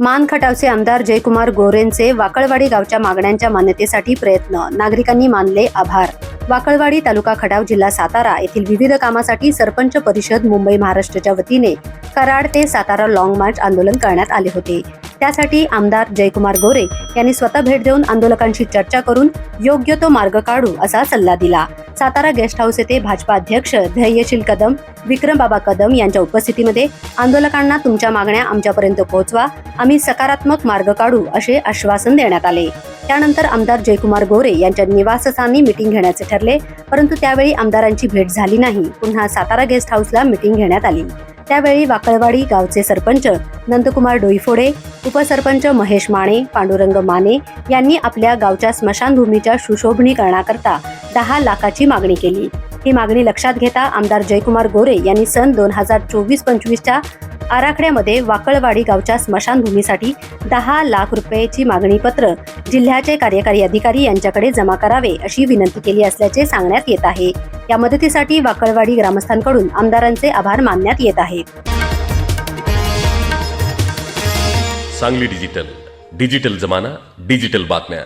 मान खटावचे आमदार जयकुमार गोरेंचे वाकळवाडी गावच्या मागण्यांच्या मान्यतेसाठी प्रयत्न. नागरिकांनी मानले आभार. वाकळवाडी तालुका खटाव जिल्हा सातारा येथील विविध कामासाठी सरपंच परिषद मुंबई महाराष्ट्राच्या वतीने कराड ते सातारा लॉंग मार्च आंदोलन करण्यात आले होते. त्यासाठी आमदार जयकुमार गोरे यांनी स्वतः भेट देऊन आंदोलकांशी चर्चा करून योग्य तो मार्ग काढू असा सल्ला दिला. सातारा गेस्ट हाऊस येथे भाजपा अध्यक्ष धैर्यशील कदम विक्रमबाबा कदम यांच्या उपस्थितीमध्ये आंदोलकांना तुमच्या मागण्या आमच्यापर्यंत पोहोचवा आम्ही सकारात्मक मार्ग काढू असे आश्वासन देण्यात आले. त्यानंतर आमदार जयकुमार गोरे यांच्या निवासस्थानी मिटिंग घेण्याचे ठरले परंतु त्यावेळी आमदारांची भेट झाली नाही. पुन्हा सातारा गेस्ट हाऊसला मिटिंग घेण्यात आली. त्यावेळी वाकळवाडी गावचे सरपंच नंदकुमार डोईफोडे उपसरपंच महेश माने पांडुरंग माने यांनी आपल्या गावच्या स्मशानभूमीच्या सुशोभणीकरणाकरता दहा लाखाची मागणी केली. ही मागणी लक्षात घेता आमदार जयकुमार गोरे यांनी सन दोन हजार चोवीस पंचवीसच्या आराखड्यामध्ये वाकळवाडी गावच्या स्मशानभूमीसाठी दहा लाख रुपयाची मागणी पत्र जिल्ह्याचे कार्यकारी अधिकारी यांच्याकडे जमा करावे अशी विनंती केली असल्याचे सांगण्यात येत आहे. या मदतीसाठी वाकळवाडी ग्रामस्थांकडून आमदारांचे आभार मानण्यात येत आहेत. सांगली डिजिटल. डिजिटल जमाना डिजिटल बातम्या.